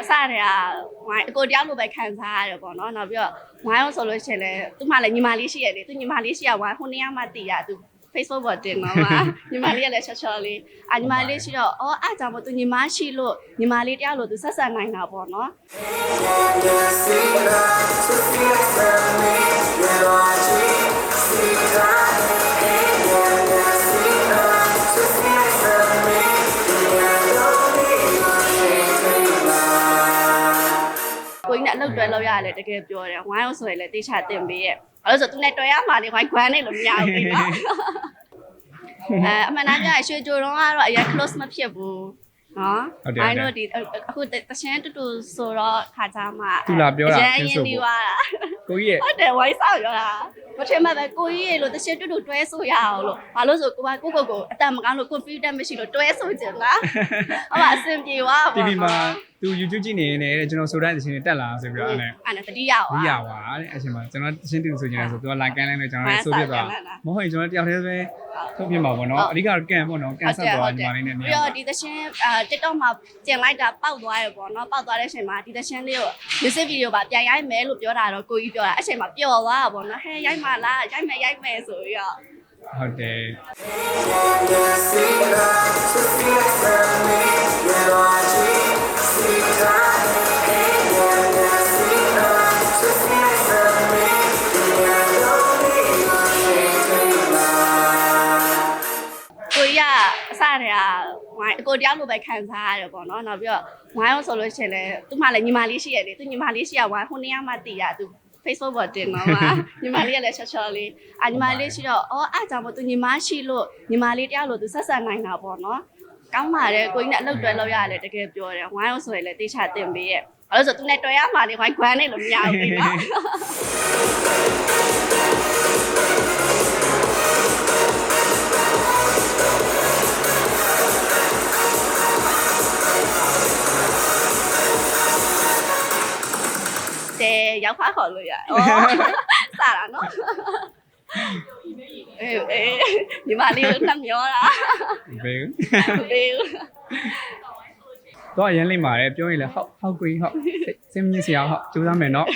အစတည်းကဝိုင်းအကိုတယောက်လိုပဲခံစားရတယ်ပေါ့နော်နောက်ပြီးတော့ဝိုင်းအောင်ဆိုလို့ရှိရင်လည်းသူ့မှလည်းညီမလေးရှိရတယ်သူညီမလေးရှိရဝိုင်းဟိုနေ့ကမှတည်ရသူ Facebook ပေါ်တင်တော့မှာညီမလေးကလည်းချောချောလေးအာညီမလေးရှိတော့အော်အားကြောင့်မို့သူညီမရှိလို့ညီမလေးတယောက်လိုသူဆက်ဆက်နိုင်တာပေါ့နော် လုပ်တွဲလုပ်ရတယ်တကယ်ပြောတယ်ဝိုင်းအောင်ဆိုရင်လည်းတေချာတင်ပေးရဲ့အဲ့လိုဆိုသူနဲ့တွဲရမှာလေဝိုင်းခွမ်းနေလို့မရဘူးလေနော်အဲအမှန်တမ်းကျရင်ရွှေကြိုတော့ကတော့အရင် close မဖြစ်ဘူးနော်ဟုတ်တယ်ဟုတ်တယ်အဲ့တော့ဒီအခုတချင်းတူတူဆိုတော့ခါကြမှာသူလာပြောတာအရင်သင်ရဆိုင်းဖို့ဒီွားတာကိုကြီးရဲ့ဟုတ်တယ်ဝိုင်းဆောက်ပြောတာမထင်မှပဲကိုကြီးရေလို့တချင်းတူတူတွဲဆိုရအောင်လို့ဘာလို့ဆိုကိုကကိုကိုကိုအတန်မကောင်းလို့ computer မရှိလို့တွဲဆိုချင်လားဟုတ်ပါအဆင်ပြေသွားပါတီဗီမှာသူ YouTube ကြည့်နေနေတယ်ကျွန်တော်ဆိုတိုင်းတခြင်းတွေတက်လာဆိုပြီးတော့အဲ့နဲ့အဲ့ဒါတတိယပါဒီရပါတဲ့အချိန်မှာကျွန်တော်တခြင်းတူဆိုကြတယ်ဆိုသူက like ကိုင်းလိုက်လို့ကျွန်တော်လည်းဆိုပြသွားမဟုတ်ရင်ကျွန်တော်တယောက်တည်းပဲထုတ်ပြမှာပေါ့နော်အဓိကတော့ကန်ပေါ့နော်ကန်ဆက်သွားညီမလေးနဲ့နေပြီးတော့ဒီသရှင်အာ TikTok မှာကျင်လိုက်တာပေါက်သွားရပေါ့နော်ပေါက်သွားတဲ့အချိန်မှာဒီသရှင်လေးကို music video ပါပြန်ရိုက်မယ်လို့ပြောတာတော့ကိုကြီးပြောတာအချိန်မှာပျော်သွားတာပေါ့နော်ဟဲရိုက်မှလားရိုက်မယ်ရိုက်မယ်ဆိုပြီးတော့ဟုတ်တယ် အစတည်းကဝိုင်းအကိုတယောက်လိုပဲခံစားရတယ်ပေါ့နော်နောက်ပြီးတော့ဝိုင်းအောင်ဆိုလို့ရှိရင်လည်းသူ့မှလည်းညီမလေးရှိရတယ်သူညီမလေးရှိရဝိုင်းဟိုနေ့ကမှတည်ရသူ Facebook ပေါ်တင်တော့မှာညီမလေးကလည်းချောချောလေးအာညီမလေးရှိတော့အော်အားကြောင့်မို့သူညီမရှိလို့ညီမလေးတယောက်လိုသူဆက်ဆက်နိုင်တာပေါ့နော်ကောင်းပါတယ်ကိုကြီးနဲ့အလုပ်တွဲလုပ်ရတယ်တကယ်ပြောတယ်ဝိုင်းအောင်ဆိုရင်လည်းတေချာတင်ပေးရဲ့အဲ့လိုဆိုသူနဲ့တွဲရမှာလေဝိုင်းခွမ်းနေလို့မရဘူးလေနော် တဲ့ရောက်ဖားခေါ်လို့ရတယ်။အော်စတာနော်။အေးအေးညီမလေးကနှမျောတာဘယ်။ဘေးတော့အရင်လိမ့်ပါတယ်ပြောရင်လည်းဟုတ်ဟုတ်ကိုကြီးဟုတ်စင်မြင့်စရာဟုတ်ကြိုးစားမယ်နော်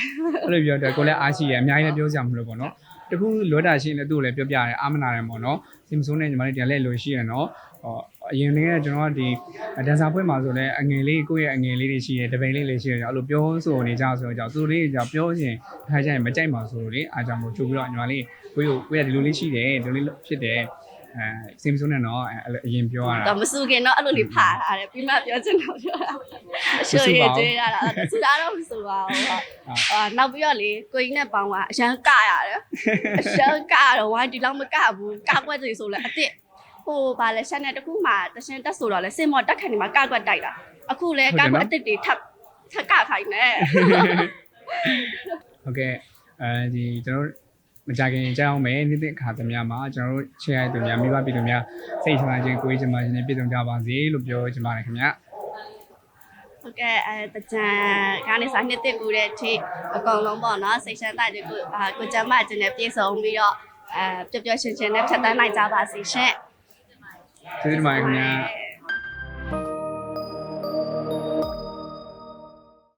အဲ့လိုပြောတယ်ကိုလည်းအားရှိရအများကြီးလည်းပြောစရာမလိုပေါ့နော်တခုလောတာရှိရင်လည်းသူ့ကိုလည်းပြောပြရတယ်အာမနာတယ်ပေါ့နော်စင်မစိုးနဲ့ညီမလေးတရားလဲလို့ရှိရနော်ဟော အရင်တည်းကကျွန်တော်ကဒီဒန်ဆာပွဲမှာဆိုလည်းအငယ်လေးကိုယ့်ရဲ့အငယ်လေးတွေရှိတယ်တပိန်လေးလေးရှိတယ်အဲ့လိုပြောဆိုနေကြဆိုတော့ကြောင့်သူလေးကြောင့်ပြောရင်ခါကျရင်မကြိုက်ပါဆိုလို့လေအားကြောင့်မို့ချုပ်ပြီးတော့ညီမလေးကိုယ့်ကိုကိုယ့်ရဲ့ဒီလိုလေးရှိတယ်ဒီလိုလေးဖြစ်တယ်အဲစင်မစိုးနဲ့နော်အဲ့အရင်ပြောရတာတော့မစူခင်တော့အဲ့လိုလေးဖာထားတယ်ပြီးမှပြောချင်တော့ပြောတာ။အရှိုးရကျွေးတာလား။စူတာတော့မစူပါဘူး။အာနောက်ပြီးတော့လေကိုကြီးနဲ့ပေါင်းကအရန်ကရတယ်။အရန်ကတော့ဝိုင်းဒီလောက်မကဘူး။ကကွက်တွေဆိုလဲအစ်စ် ဟိုဗာလဲရှက်နဲ့တခုမှတရှင်တက်ဆိုတော့လဲစင်မော်တက်ခံနေမှာကကွက်တိုက်တာ။အခုလဲကကွက်အစ်စ်တွေထပ်ထပ်ကခိုင်းနေဟုတ်ကဲ့အဲဒီကျွန်တော်တို့မကြခင်ကြောင်းမယ်နေ့တဲ့အခါသမ ्या မှာကျွန်တော်တို့ချစ်ရတဲ့သူများမိဘပြည်သူများစိတ်ချမ်းသာခြင်းကိုယ်ရေးချမ်းသာခြင်းနဲ့ပြည့်စုံကြပါစေလို့ပြောချင်ပါတယ်ခင်ဗျာဟုတ်ကဲ့အဲတကြံကနေစားနှစ်တက်ကူတဲ့အထိအကုန်လုံးပေါ့နော်စိတ်ချမ်းသာကြကိုအာကိုကျမကျင်နဲ့ပြေဆုံးပြီးတော့အဲပျော်ပျော်ရွှင်ရွှင်နဲ့ဖြတ်သန်းနိုင်ကြပါစေရှင် തീരുമാനിക്കും